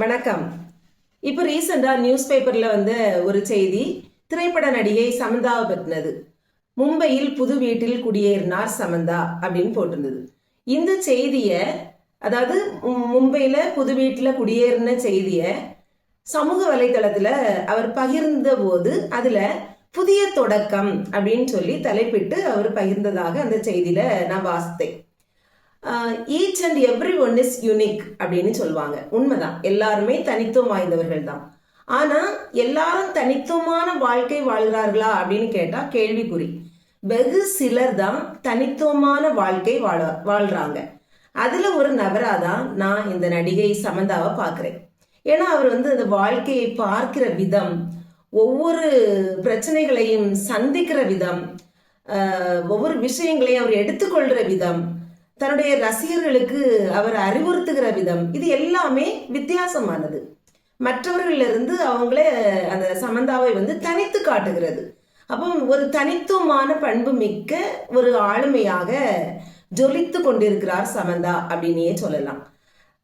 வணக்கம். இப்போ ரீசெண்டாக நியூஸ் பேப்பரில் வந்து ஒரு செய்தி திரைப்பட நடிகை சமந்தாவை பற்றினது மும்பையில் புது வீட்டில் குடியேறினார் சமந்தா அப்படின்னு போட்டிருந்தது. இந்த செய்தியை அதாவது மும்பையில் புது வீட்டில் குடியேறின செய்தியை சமூக வலைத்தளத்தில் அவர் பகிர்ந்த போது அதில் புதிய தொடக்கம் அப்படின்னு சொல்லி தலைப்பிட்டு அவர் பகிர்ந்ததாக அந்த செய்தியில் நான் வாசித்தேன். Each and every one is unique அப்படின்னு சொல்லுவாங்க. உண்மைதான். எல்லாருமே தனித்துவம் வாய்ந்தவர்கள் தான். ஆனா எல்லாரும் தனித்துவமான வாழ்க்கை வாழ்கிறார்களா அப்படின்னு கேட்டா கேள்விக்குறி. வெகு சிலர் தான் தனித்துவமான வாழ்க்கை வாழ வாழ்றாங்க. அதுல ஒரு நபராக தான் நான் இந்த நடிகை சமந்தாவை பார்க்குறேன். ஏன்னா அவர் வந்து அந்த வாழ்க்கையை பார்க்கிற விதம் ஒவ்வொரு பிரச்சனைகளையும் சந்திக்கிற விதம் ஒவ்வொரு விஷயங்களையும் அவர் எடுத்துக்கொள்கிற விதம் தன்னுடைய ரசிகர்களுக்கு அவர் அறிவுறுத்துகிற விதம். இது எல்லாமே வித்தியாசமானது. மற்றவர்களிலிருந்து அவங்கள அந்த சமந்தாவை வந்து தனித்து காட்டுகிறது. அப்போ ஒரு தனித்துவமான பண்பு மிக்க ஒரு ஆளுமையாக ஜொலித்து கொண்டிருக்கிறார் சமந்தா அப்படின்னே சொல்லலாம்.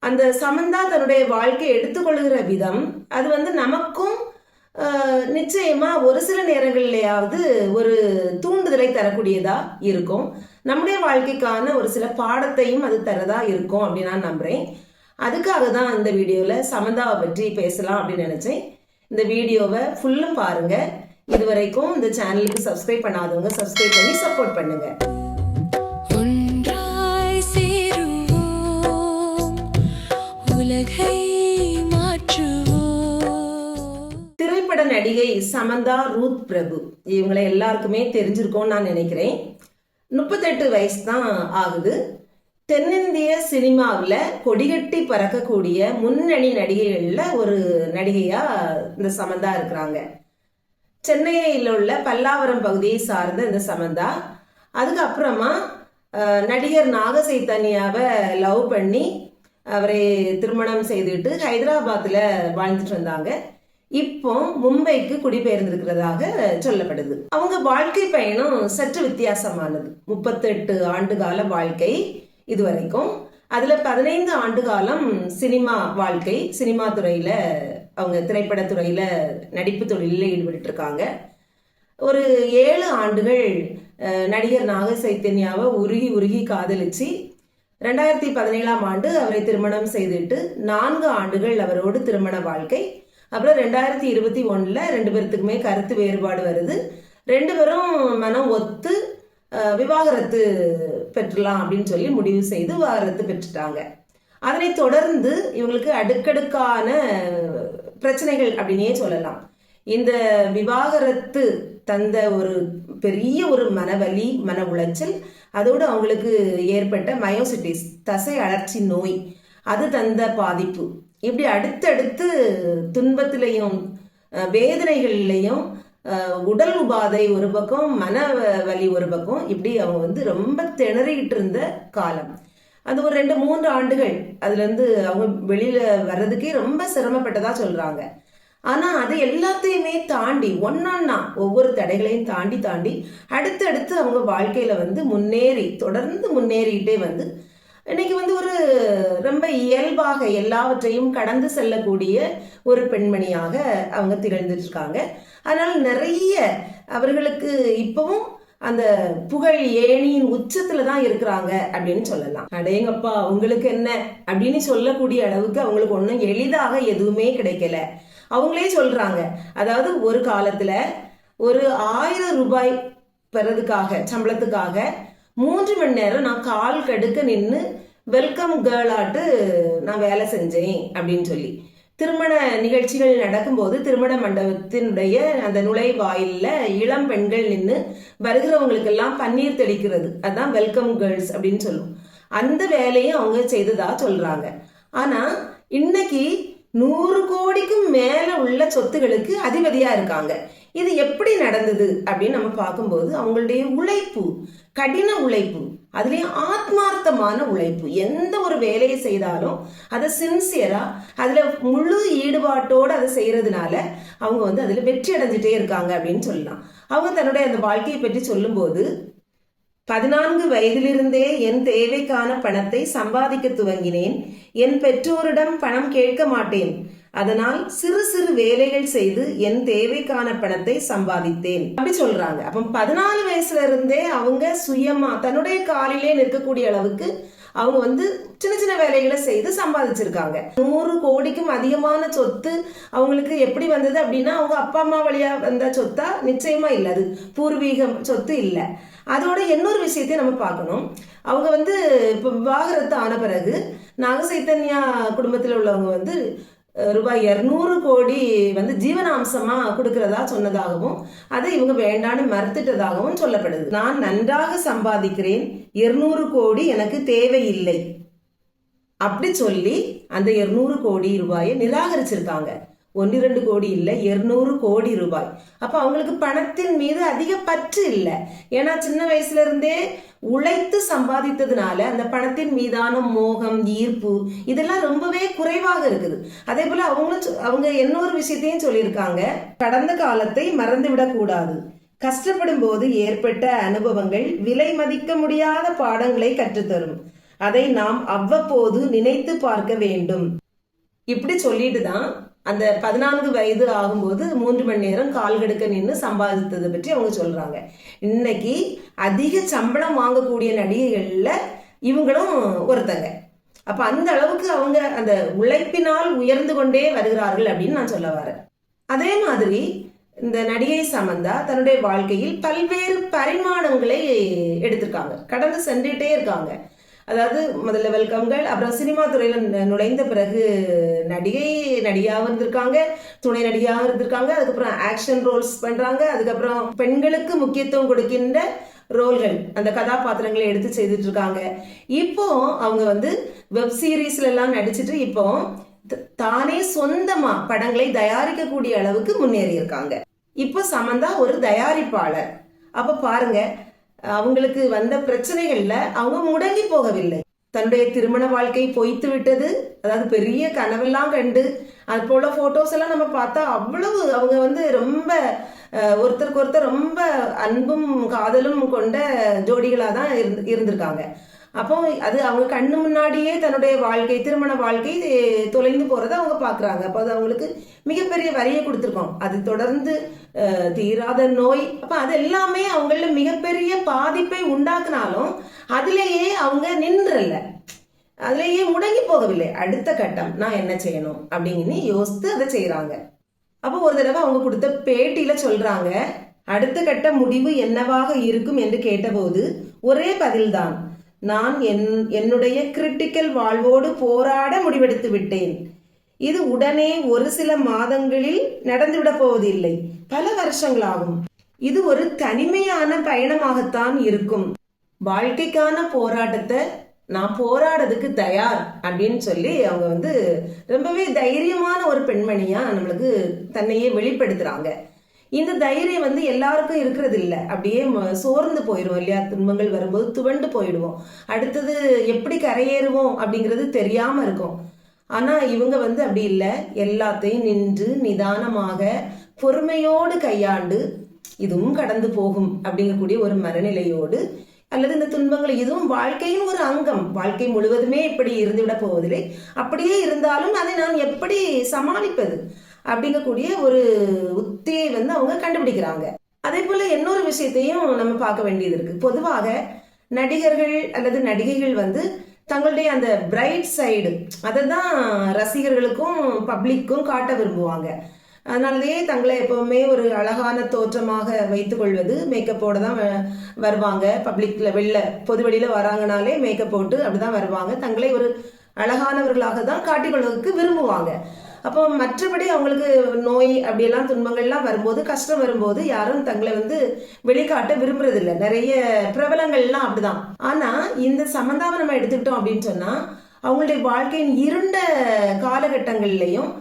அந்த சமந்தா தன்னுடைய வாழ்க்கையை எடுத்துக்கொள்கிற விதம் அது வந்து நமக்கும் நிச்சயமா ஒரு சில நேரங்கள்லையாவது ஒரு தூண்டுதலை தரக்கூடியதா இருக்கும். நம்முடைய வாழ்க்கைக்கான ஒரு சில பாடத்தையும் அது தரதா இருக்கும் அப்படின்னு நான் நம்புறேன். அதுக்காக தான் இந்த வீடியோவில் சமந்தாவை பற்றி பேசலாம் அப்படின்னு நினைச்சேன். இந்த வீடியோவை ஃபுல்லும் பாருங்க. இதுவரைக்கும் இந்த சேனலுக்கு சப்ஸ்கிரைப் பண்ணாதவங்க சப்ஸ்கிரைப் பண்ணி சப்போர்ட் பண்ணுங்க. ஒன்றாய் சேருவோம். உலகை திரைப்பட நடிகை சமந்தா ரூத் பிரபு. இவங்களை எல்லாருக்குமே தெரிஞ்சிருக்கும்னு நான் நினைக்கிறேன். முப்பத்தெட்டு வயசு தான் ஆகுது. தென்னிந்திய சினிமாவில் கொடிகட்டி பறக்கக்கூடிய முன்னணி நடிகைகளில் ஒரு நடிகையாக இந்த சமந்தா இருக்கிறாங்க. சென்னையில் உள்ள பல்லாவரம் பகுதியை சார்ந்த இந்த சமந்தா. அதுக்கப்புறமா நடிகர் நாக சைத்தன்யாவை லவ் பண்ணி அவரை திருமணம் செய்துட்டு ஹைதராபாத்தில் வாழ்ந்துட்டு வந்தாங்க. இப்போ மும்பைக்கு குடிபெயர்ந்திருக்கிறதாக சொல்லப்படுது. அவங்க வாழ்க்கை பயணம் சற்று வித்தியாசமானது. முப்பத்தெட்டு ஆண்டு கால வாழ்க்கை இதுவரைக்கும். அதுல பதினைந்து ஆண்டு காலம் சினிமா வாழ்க்கை சினிமா துறையில அவங்க திரைப்படத்துறையில நடிப்பு தொழிலில் ஈடுபட்டு இருக்காங்க ஒரு ஏழு ஆண்டுகள் நடிகர் நாக சைத்தன்யாவை உருகி உருகி காதலிச்சு ரெண்டாயிரத்தி பதினேழாம் ஆண்டு அவரை திருமணம் செய்துட்டு நான்கு ஆண்டுகள் அவரோடு திருமண வாழ்க்கை அப்புறம் ரெண்டாயிரத்தி இருபத்தி ஒன்றில் ரெண்டு பேர்த்துக்குமே கருத்து வேறுபாடு வருது. ரெண்டு பேரும் மனம் ஒத்து விவாகரத்து பெற்றலாம் அப்படின்னு சொல்லி முடிவு செய்து விவாகரத்து பெற்றுட்டாங்க. அதனை தொடர்ந்து இவங்களுக்கு அடுக்கடுக்கான பிரச்சனைகள் அப்படின்னே சொல்லலாம். இந்த விவாகரத்து தந்த ஒரு பெரிய ஒரு மனவலி மன உளைச்சல் அதோடு அவங்களுக்கு ஏற்பட்ட மயோசிட்டிஸ் தசை அழற்சி நோய் அது தந்த பாதிப்பு. இப்படி அடுத்தடுத்து துன்பத்திலையும் வேதனைகள்லையும் உடல் உபாதை ஒரு பக்கம் மன வலி ஒரு பக்கம் இப்படி அவங்க வந்து ரொம்ப திணறிக்கிட்டு இருந்த காலம். அது ஒரு ரெண்டு மூன்று ஆண்டுகள். அதுலேருந்து அவங்க வெளியில் வர்றதுக்கே ரொம்ப சிரமப்பட்டதா சொல்கிறாங்க ஆனால் அது எல்லாத்தையுமே தாண்டி ஒன்னொன்னா ஒவ்வொரு தடைகளையும் தாண்டி தாண்டி அடுத்தடுத்து அவங்க வாழ்க்கையில் வந்து முன்னேறி தொடர்ந்து முன்னேறிக்கிட்டே வந்து இன்னைக்கு வந்து ஒரு ரொம்ப இயல்பாக எல்லாவற்றையும் கடந்து செல்லக்கூடிய ஒரு பெண்மணியாக அவங்க திகழ்ந்துட்டு இருக்காங்க அதனால் நிறைய அவர்களுக்கு இப்பவும் அந்த புகழ் ஏணியின் உச்சத்துல தான் இருக்கிறாங்க அப்படின்னு சொல்லலாம். அடேங்கப்பா உங்களுக்கு என்ன? அப்படின்னு சொல்லக்கூடிய அளவுக்கு அவங்களுக்கு ஒன்றும் எளிதாக எதுவுமே கிடைக்கல. அவங்களே சொல்றாங்க. அதாவது ஒரு காலத்துல ஒரு ஆயிரம் ரூபாய் பெறதுக்காக சம்பளத்துக்காக மூன்று மணி நேரம் நான் கால் கடுக்க நின்று வெல்கம் கேர்ளாட்டு நான் வேலை செஞ்சேன் அப்படின்னு சொல்லி. திருமண நிகழ்ச்சிகள் நடக்கும்போது திருமண மண்டபத்தினுடைய அந்த நுழைவாயில்ல இளம் பெண்கள் நின்று வருகிறவங்களுக்கெல்லாம் பன்னீர் தெளிக்கிறது. அதான் வெல்கம் கேர்ள்ஸ் அப்படின்னு சொல்லும். அந்த வேலையும் அவங்க செய்ததா சொல்றாங்க. ஆனா இன்னைக்கு நூறு கோடிக்கும் மேல உள்ள சொத்துகளுக்கு அதிபதியா இருக்காங்க. இது எப்படி நடந்தது அப்படின்னு நம்ம பார்க்கும்போது அவங்களுடைய உழைப்பு கடின உழைப்பு அதுலேயும் ஆத்மார்த்தமான உழைப்பு. எந்த ஒரு வேலையை செய்தாலும் அதை சின்சியராக அதில் முழு ஈடுபாட்டோடு அதை செய்கிறதுனால அவங்க வந்து அதில் வெற்றி அடைஞ்சிட்டே இருக்காங்க அப்படின்னு சொல்லலாம். அவங்க தன்னுடைய அந்த வாழ்க்கையை பற்றி சொல்லும்போது பதினான்கு வயதிலிருந்தே என் தேவைக்கான பணத்தை சம்பாதிக்க துவங்கினேன். என் பெற்றோரிடம் பணம் கேட்க மாட்டேன். அதனால் சிறு சிறு வேலைகள் செய்து என் தேவைக்கான பணத்தை சம்பாதித்தேன். அப்படி சொல்றாங்க. அப்ப பதினாலு வயசுல இருந்தே அவங்க சுயமா தன்னுடைய காலிலே நிற்கக்கூடிய அளவுக்கு அவங்க வந்து சின்ன சின்ன வேலைகளை செய்து சம்பாதிச்சிருக்காங்க. நூறு கோடிக்கும் அதிகமான சொத்து அவங்களுக்கு எப்படி வந்தது அப்படின்னா அவங்க அப்பா அம்மா வழியா வந்த சொத்தா நிச்சயமா இல்லை. அது பூர்வீகம் சொத்து இல்லை. அதோட இன்னொரு விஷயத்தையும் நம்ம பார்க்கணும். அவங்க வந்து இப்போ விவாகரத்து ஆன பிறகு நாகசைத்தன்யா குடும்பத்தில் உள்ளவங்க வந்து ரூபாய் இரநூறு கோடி வந்து ஜீவனாம்சமாக கொடுக்கிறதா சொன்னதாகவும் அதை இவங்க வேண்டான்னு மறுத்துட்டதாகவும் சொல்லப்படுது. நான் நன்றாக சம்பாதிக்கிறேன் இருநூறு கோடி எனக்கு தேவையில்லை. அப்படி சொல்லி அந்த இருநூறு கோடி ரூபாயை நிராகரிச்சிருக்காங்க. ஒன்று ரெண்டு கோடி இல்லை இருநூறு கோடி ரூபாய். அப்போ அவங்களுக்கு பணத்தின் மீது அதிக பற்று இல்லை. ஏன்னா சின்ன வயசுல இருந்தே உழைத்து சம்பாதித்ததுனால அந்த பணத்தின் மீதான மோகம் ஈர்ப்பு இதெல்லாம் ரொம்பவே குறைவாக இருக்குது. அதே போல அவங்களும் சொ- அவங்க இன்னொரு விஷயத்தையும் சொல்லியிருக்காங்க. கடந்த காலத்தை மறந்து விடக்கூடாது கஷ்டப்படும் போது ஏற்பட்ட அனுபவங்கள் விலை மதிக்க முடியாத பாடங்களை கற்றுத்தரும். அதை நாம் அவ்வப்போது நினைத்து பார்க்க வேண்டும். இப்படி சொல்லிட்டு தான் அந்த பதினான்கு வயது ஆகும்போது மூன்று மணி நேரம் கால் கெடுக்க நின்று சம்பாதித்ததை பற்றி அவங்க சொல்றாங்க. இன்னைக்கு அதிக சம்பளம் வாங்கக்கூடிய நடிகைகள்ல இவங்களும் ஒருத்தங்க. அப்ப அந்த அளவுக்கு அவங்க அந்த உழைப்பினால் உயர்ந்து கொண்டே வருகிறார்கள் அப்படின்னு நான் சொல்ல வரேன். அதே மாதிரி இந்த நடிகை சமந்தா தன்னுடைய வாழ்க்கையில் பல்வேறு பரிமாணங்களை எடுத்திருக்காங்க. கடந்து சென்றுட்டே இருக்காங்க. அதாவது முதல்ல வெல்கம்கள் அப்புறம் சினிமா துறையில் நுழைந்த பிறகு நடிகை நடிகையாகவும் இருந்திருக்காங்க துணை நடிகாகவும் இருந்திருக்காங்க அதுக்கப்புறம் ஆக்ஷன் ரோல்ஸ் பண்ணுறாங்க அதுக்கப்புறம் பெண்களுக்கு முக்கியத்துவம் கொடுக்கின்ற ரோல்கள் அந்த கதாபாத்திரங்களை எடுத்து செய்துட்டு இருக்காங்க இப்போ அவங்க வந்து வெப் சீரீஸ்ல எல்லாம் நடிச்சிட்டு இப்போ த- தானே சொந்தமா படங்களை தயாரிக்கக்கூடிய அளவுக்கு முன்னேறி இருக்காங்க இப்போ சமந்தா ஒரு தயாரிப்பாளர். அப்ப பாருங்க அவங்களுக்கு வந்த பிரச்சனைகள்ல அவங்க முடங்கி போகவில்லை. தன்னுடைய திருமண வாழ்க்கை பொய்த்து விட்டது. அதாவது பெரிய கனவெல்லாம் கண்டு அது போல போட்டோஸ் எல்லாம் நம்ம பார்த்தா அவ்வளவு அவங்க வந்து ரொம்ப ஒருத்தருக்கு ஒருத்தர் ரொம்ப அன்பும் காதலும் கொண்ட ஜோடிகளாக தான் இருந்து இருந்திருக்காங்க. அப்போ அது அவங்க கண்ணு முன்னாடியே தன்னுடைய வாழ்க்கை திருமண வாழ்க்கை தொலைந்து போறதை அவங்க பார்க்குறாங்க. அப்போ அது அவங்களுக்கு மிகப்பெரிய வரியை கொடுத்துருக்கோம். அது தொடர்ந்து தீராத நோய். அப்ப அது எல்லாமே அவங்கள மிகப்பெரிய பாதிப்பை உண்டாக்குனாலும் அதுலேயே அவங்க நின்றல அதுலேயே முடங்கி போகவில்லை. அடுத்த கட்டம் நான் என்ன செய்யணும் அப்படின்னு யோசித்து அதை செய்கிறாங்க அப்போ ஒரு தடவை அவங்க கொடுத்த பேட்டியில சொல்றாங்க அடுத்த கட்ட முடிவு என்னவாக இருக்கும் என்று கேட்டபோது ஒரே பதில்தான் நான் என் என்னுடைய கிரிட்டிக்கல் வாழ்வோடு போராட முடிவெடுத்து விட்டேன். இது உடனே ஒரு சில மாதங்களில் நடந்துவிடப் போவதில்லை. பல வருஷங்களாகும். இது ஒரு தனிமையான பயணமாகத்தான் இருக்கும். வாழ்க்கைக்கான போராட்டத்தை நான் போராடுறதுக்கு தயார் அப்படின்னு சொல்லி அவங்க வந்து ரொம்பவே தைரியமான ஒரு பெண்மணியா நம்மளுக்கு தன்னையே வெளிப்படுத்துறாங்க. இந்த தைரியம் வந்து எல்லாருக்கும் இருக்கிறது இல்லை அப்படியே சோர்ந்து போயிடுவோம் இல்லையா? துன்பங்கள் வரும்போது துவண்டு போயிடுவோம். அடுத்தது எப்படி கரையேறுவோம் அப்படிங்கிறது தெரியாம இருக்கும். ஆனா இவங்க வந்து அப்படி இல்லை. எல்லாத்தையும் நின்று நிதானமாக பொறுமையோடு கையாண்டு இதுவும் கடந்து போகும் அப்படிங்கக்கூடிய ஒரு மனநிலையோடு அல்லது இந்த துன்பங்கள் இதுவும் வாழ்க்கையின் ஒரு அங்கம். வாழ்க்கை முழுவதுமே இப்படி இருந்துவிட போவதில்லை. அப்படியே இருந்தாலும் அதை நான் எப்படி சமாளிப்பது அப்படிங்கக்கூடிய ஒரு உத்தியை வந்து அவங்க கண்டுபிடிக்கிறாங்க. அதே போல இன்னொரு விஷயத்தையும் நம்ம பார்க்க வேண்டியது இருக்கு. பொதுவாக நடிகர்கள் அல்லது நடிகைகள் வந்து தங்களுடைய அந்த பிரைட் சைடு அதை தான் ரசிகர்களுக்கும் பப்ளிக்கும் காட்ட விரும்புவாங்க. அதனாலயே தங்களை எப்பவுமே ஒரு அழகான தோற்றமாக வைத்து கொள்வது மேக்கப்போட தான் வ- வருவாங்க. பப்ளிக்ல வெளில பொது வெளியில வராங்கனாலே மேக்கப் போட்டு அப்படிதான் வருவாங்க. தங்களை ஒரு அழகானவர்களாக தான் காட்டிக்கொள்வதற்கு விரும்புவாங்க. அப்போ மற்றபடி அவங்களுக்கு நோய் அப்படியெல்லாம் துன்பங்கள்லாம் வரும்போது கஷ்டம் வரும்போது யாரும் தங்களை வந்து வெளிக்காட்ட விரும்புறதில்ல. நிறைய பிரபலங்கள்லாம் அப்படிதான். ஆனா இந்த சமந்தாவை நம்ம எடுத்துக்கிட்டோம் அப்படின்னு சொன்னா அவங்களுடைய வாழ்க்கையின் இருண்ட காலகட்டங்கள்லையும்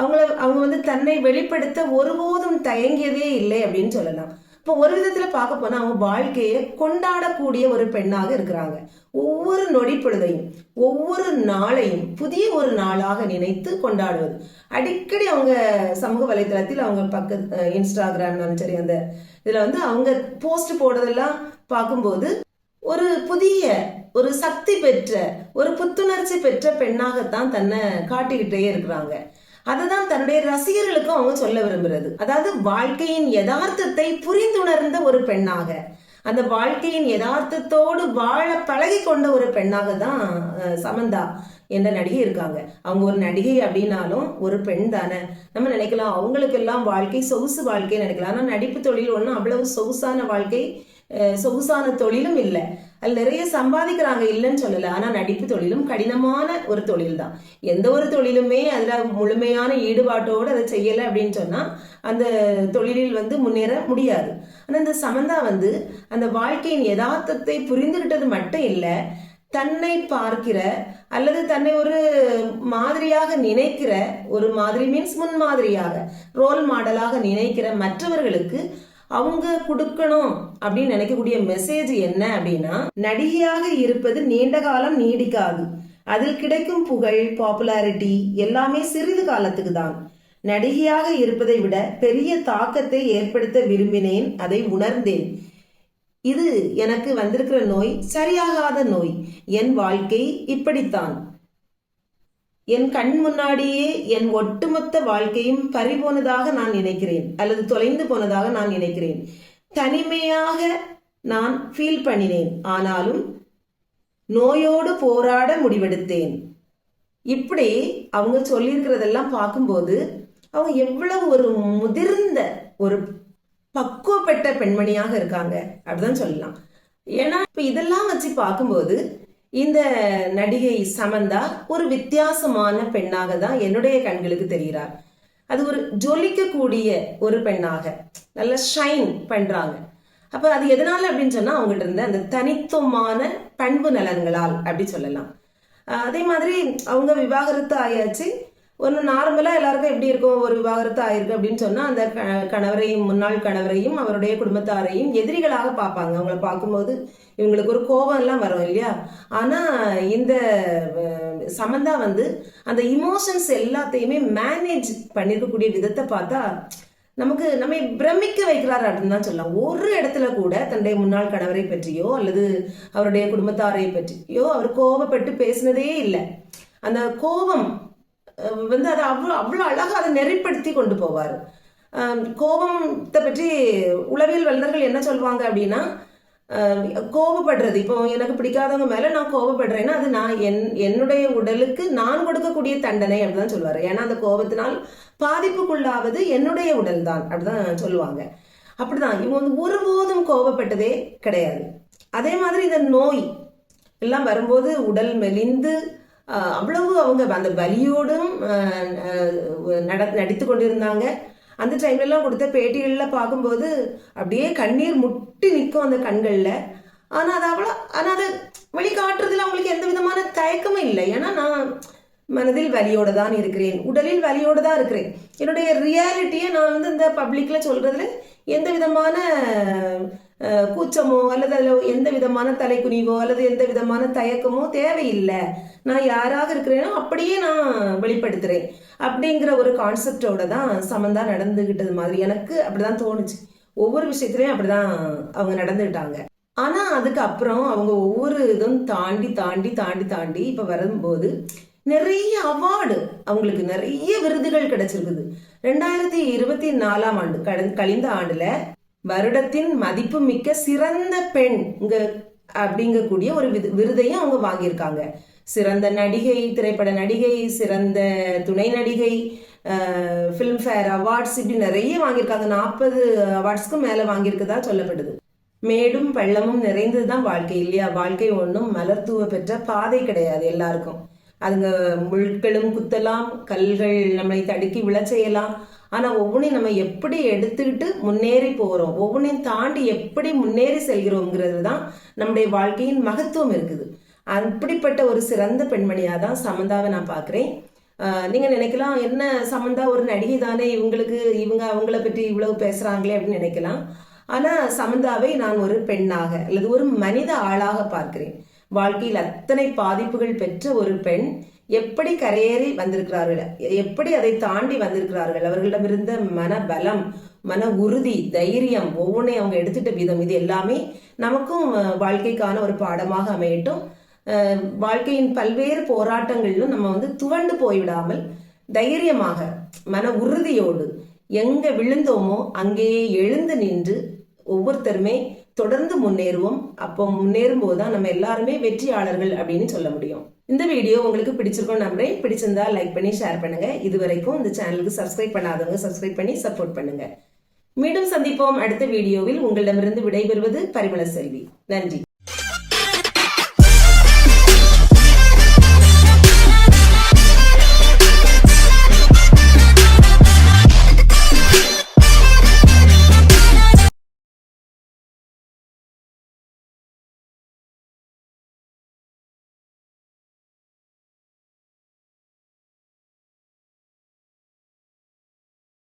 அவங்கள அவங்க வந்து தன்னை வெளிப்படுத்த ஒருபோதும் தயங்கியதே இல்லை அப்படின்னு சொல்லலாம். இப்போ ஒரு விதத்தில் பார்க்க போனால் அவங்க வாழ்க்கையை கொண்டாடக்கூடிய ஒரு பெண்ணாக இருக்கிறாங்க. ஒவ்வொரு நொடி பொழுதையும் ஒவ்வொரு நாளையும் புதிய ஒரு நாளாக நினைத்து கொண்டாடுவது. அடிக்கடி அவங்க சமூக வலைத்தளத்தில் அவங்க பக்க இன்ஸ்டாகிராம்னாலும் சரி அந்த இதில் வந்து அவங்க போஸ்ட் போடுறதெல்லாம் பார்க்கும்போது ஒரு புதிய ஒரு சக்தி பெற்ற ஒரு புத்துணர்ச்சி பெற்ற பெண்ணாகத்தான் தன்னை காட்டிக்கிட்டே இருக்கிறாங்க. அதை தான் தன்னுடைய ரசிகர்களுக்கும் அவங்க சொல்ல விரும்புறது. அதாவது வாழ்க்கையின் யதார்த்தத்தை புரிந்துணர்ந்த ஒரு பெண்ணாக அந்த வாழ்க்கையின் யதார்த்தத்தோடு வாழ பழகி கொண்ட ஒரு பெண்ணாக தான் சமந்தா என்ற நடிகை இருக்காங்க. அவங்க ஒரு நடிகை அப்படின்னாலும் ஒரு பெண் தானே. நம்ம நினைக்கலாம் அவங்களுக்கெல்லாம் வாழ்க்கை சொகுசு வாழ்க்கை நினைக்கலாம். ஆனால் நடிப்பு தொழில் ஒன்றும் அவ்வளவு சொகுசான வாழ்க்கை சொகுசான தொழிலும் இல்லை. அதில் நிறைய சம்பாதிக்கிறாங்க இல்லைன்னு சொல்லலை. ஆனால் நடிப்பு தொழிலும் கடினமான ஒரு தொழில் தான் எந்த ஒரு தொழிலுமே அதில் முழுமையான ஈடுபாட்டோடு அதை செய்யலை அப்படின்னு சொன்னால் அந்த தொழிலில் வந்து முன்னேற முடியாது. ஆனால் இந்த சமந்தா வந்து அந்த வாழ்க்கையின் யதார்த்தத்தை புரிந்துகிட்டது மட்டும் இல்லை தன்னை பார்க்கிற அல்லது தன்னை ஒரு மாதிரியாக நினைக்கிற ஒரு மாதிரி மீன்ஸ் முன்மாதிரியாக ரோல் மாடலாக நினைக்கிற மற்றவர்களுக்கு அவங்க கொடுக்கணும் அப்படின்னு நினைக்கக்கூடிய மெசேஜ் என்ன அப்படின்னா நடிகையாக இருப்பது நீண்ட காலம் நீடிக்காது. அதில் கிடைக்கும் புகழ் பாப்புலாரிட்டி எல்லாமே சிறிது காலத்துக்கு தான். நடிகையாக இருப்பதை விட பெரிய தாக்கத்தை ஏற்படுத்த விரும்பினேன் அதை உணர்ந்தேன். இது எனக்கு வந்திருக்கிற நோய் சரியாகாத நோய். என் வாழ்க்கை இப்படித்தான். என் கண் முன்னாடியே என் ஒட்டுமொத்த வாழ்க்கையும் பறிபோனதாக நான் நினைக்கிறேன். அல்லது தொலைந்து போனதாக நான் நினைக்கிறேன். தனிமையாக நான் ஃபீல் பண்ணினேன். ஆனாலும் நோயோடு போராட முடிவெடுத்தேன். இப்படி அவங்க சொல்லியிருக்கிறதெல்லாம் பார்க்கும்போது அவங்க எவ்வளவு ஒரு முதிர்ந்த ஒரு பக்குவப்பட்ட பெண்மணியாக இருக்காங்க. அப்படிதான் சொல்லலாம். ஏன்னா இப்போ இதெல்லாம் வச்சு பார்க்கும்போது இந்த நடிகை சமந்தா ஒரு வித்தியாசமான பெண்ணாக தான் என்னுடைய கண்களுக்கு தெரிகிறார். அது ஒரு ஜொலிக்கக்கூடிய ஒரு பெண்ணாக. நல்ல ஷைன் பண்றாங்க. அப்ப அது எதனால அப்படின்னு சொன்னா அவங்ககிட்ட இருந்த அந்த தனித்துவமான பண்பு நலன்களால் அப்படி சொல்லலாம். அதே மாதிரி அவங்க விவாகரத்து ஆயாச்சு. ஒன்று நார்மலாக எல்லாருக்கும் எப்படி இருக்கும் ஒரு விவாகரத்து ஆயிருக்கு அப்படின்னு சொன்னால் அந்த க கணவரையும் முன்னாள் கணவரையும் அவருடைய குடும்பத்தாரையும் எதிரிகளாக பார்ப்பாங்க. அவங்கள பார்க்கும்போது இவங்களுக்கு ஒரு கோபம்லாம் வரும் இல்லையா? ஆனால் இந்த சமந்தா வந்து அந்த இமோஷன்ஸ் எல்லாத்தையுமே மேனேஜ் பண்ணியிருக்கக்கூடிய விதத்தை பார்த்தா நமக்கு நம்மை பிரமிக்க வைக்கிறார் அப்படின்னு தான் சொல்லலாம். ஒரு இடத்துல கூட தன்னுடைய முன்னாள் கணவரை பற்றியோ அல்லது அவருடைய குடும்பத்தாரை பற்றியோ அவர் கோபப்பட்டு பேசினதே இல்லை. அந்த கோபம் வந்து அதை அவ்வளோ அவ்வளோ அழகாக அதை நெறிப்படுத்தி கொண்டு போவார். கோபத்தை பற்றி உளவியல் வல்லுநர்கள் என்ன சொல்லுவாங்க அப்படின்னா கோபப்படுறது. இப்போ எனக்கு பிடிக்காதவங்க மேலே நான் கோபப்படுறேன்னா அது நான் என் என்னுடைய உடலுக்கு நான் கொடுக்கக்கூடிய தண்டனை அப்படிதான் சொல்லுவார் ஏன்னா அந்த கோபத்தினால் பாதிப்புக்குள்ளாவது என்னுடைய உடல் தான் அப்படிதான் சொல்லுவாங்க. அப்படிதான். இவங்க வந்து ஒருபோதும் கோபப்பட்டதே கிடையாது. அதே மாதிரி இந்த நோய் எல்லாம் வரும்போது உடல் மெலிந்து அவ்வளவு அவங்க அந்த வலியோடும் நட நடித்து கொண்டிருந்தாங்க. அந்த டைம்லலாம் கொடுத்த பேட்டிகள்ல பார்க்கும்போது அப்படியே கண்ணீர் முட்டி நிற்கும் அந்த கண்களில். ஆனால் அது அவ்வளோ ஆனால் அதை வெளிக்காட்டுறதுல அவங்களுக்கு எந்த விதமான தயக்கமும் இல்லை. ஏன்னா நான் மனதில் வலியோடு தான் இருக்கிறேன். உடலில் வலியோடு தான் இருக்கிறேன். என்னுடைய ரியாலிட்டியை நான் வந்து இந்த பப்ளிக்கில் சொல்கிறதுல எந்த விதமான கூச்சமோ அல்லது அதில் எந்த விதமான தலைக்குனிவோ அல்லது எந்த விதமான தயக்கமோ தேவையில்லை. நான் யாராக இருக்கிறேனோ அப்படியே நான் வெளிப்படுத்துகிறேன் அப்படிங்கிற ஒரு கான்செப்டோட தான் சமந்தா நடந்துகிட்டது மாதிரி எனக்கு அப்படிதான் தோணுச்சு. ஒவ்வொரு விஷயத்துலையும் அப்படிதான் அவங்க நடந்துகிட்டாங்க. ஆனால் அதுக்கப்புறம் அவங்க ஒவ்வொரு இதுவும் தாண்டி தாண்டி தாண்டி தாண்டி இப்போ வரும்போது நிறைய அவார்டு அவங்களுக்கு நிறைய விருதுகள் கிடைச்சிருக்குது. ரெண்டாயிரத்தி இருபத்தி நாலாம் ஆண்டு கழிந்த ஆண்டுல வருடத்தின் மதிப்புமிக்க சிறந்த பெண் இங்க அப்படிங்கக்கூடிய ஒரு விருதையும் அவங்க வாங்கியிருக்காங்க. சிறந்த நடிகை திரைப்பட நடிகை சிறந்த துணை நடிகை ஃபிலிம்ஃபேர் அவார்ட்ஸ் இப்படி நிறைய வாங்கியிருக்காங்க. நாற்பது அவார்ட்ஸ்க்கும் மேலே வாங்கியிருக்கதா சொல்லப்படுது. மேடும் பள்ளமும் நிறைந்தது தான் வாழ்க்கை இல்லையா? வாழ்க்கை ஒன்றும் மலர்தூவ பெற்ற பாதை கிடையாது எல்லாருக்கும். அதுங்க முழுக்களும் குத்தலாம் கல்கள் நம்மளை தடுக்கி விழச் செய்யலாம். ஆனால் ஒவ்வொன்றையும் நம்ம எப்படி எடுத்துக்கிட்டு முன்னேறி போகிறோம் ஒவ்வொன்றையும் தாண்டி எப்படி முன்னேறி செல்கிறோங்கிறது தான் நம்முடைய வாழ்க்கையின் மகத்துவம் இருக்குது. அப்படிப்பட்ட ஒரு சிறந்த பெண்மணியாக தான் சமந்தாவை நான் பார்க்குறேன். நீங்கள் நினைக்கலாம் என்ன சமந்தா ஒரு நடிகை தானே இவங்களுக்கு இவங்க அவங்கள பற்றி இவ்வளவு பேசுகிறாங்களே அப்படின்னு நினைக்கலாம். ஆனால் சமந்தாவை நான் ஒரு பெண்ணாக அல்லது ஒரு மனித ஆளாக பார்க்கிறேன். வாழ்க்கையில் அத்தனை பாதிப்புகள் பெற்ற ஒரு பெண் எப்படி கரையேறி வந்திருக்கிறார்கள்? எப்படி அதை தாண்டி வந்திருக்கிறார்கள்? அவர்களிடமிருந்த மன பலம் மன உறுதி தைரியம் ஒவ்வொன்றையும் அவங்க எடுத்துட்ட விதம் இது எல்லாமே நமக்கும் வாழ்க்கைக்கான ஒரு பாடமாக அமையட்டும். வாழ்க்கையின் பல்வேறு போராட்டங்களிலும் நம்ம வந்து துவண்டு போய்விடாமல் தைரியமாக மன உறுதியோடு எங்க விழுந்தோமோ அங்கேயே எழுந்து நின்று ஒவ்வொருத்தருமே தொடர்ந்து முன்னேறுவோம். அப்போ முன்னேறும் போது தான் நம்ம எல்லாருமே வெற்றியாளர்கள் அப்படின்னு சொல்ல முடியும். இந்த வீடியோ உங்களுக்கு பிடிச்சிருக்கும் நம்புறேன். பிடிச்சிருந்தா லைக் பண்ணி ஷேர் பண்ணுங்க. இது வரைக்கும் இந்த சேனலுக்கு சப்ஸ்கிரைப் பண்ணாதவங்க சப்ஸ்கிரைப் பண்ணி சப்போர்ட் பண்ணுங்க. மீண்டும் சந்திப்போம். அடுத்த வீடியோவில் உங்களிடமிருந்து விடைபெறுவது பரிமள செல்வி. நன்றி.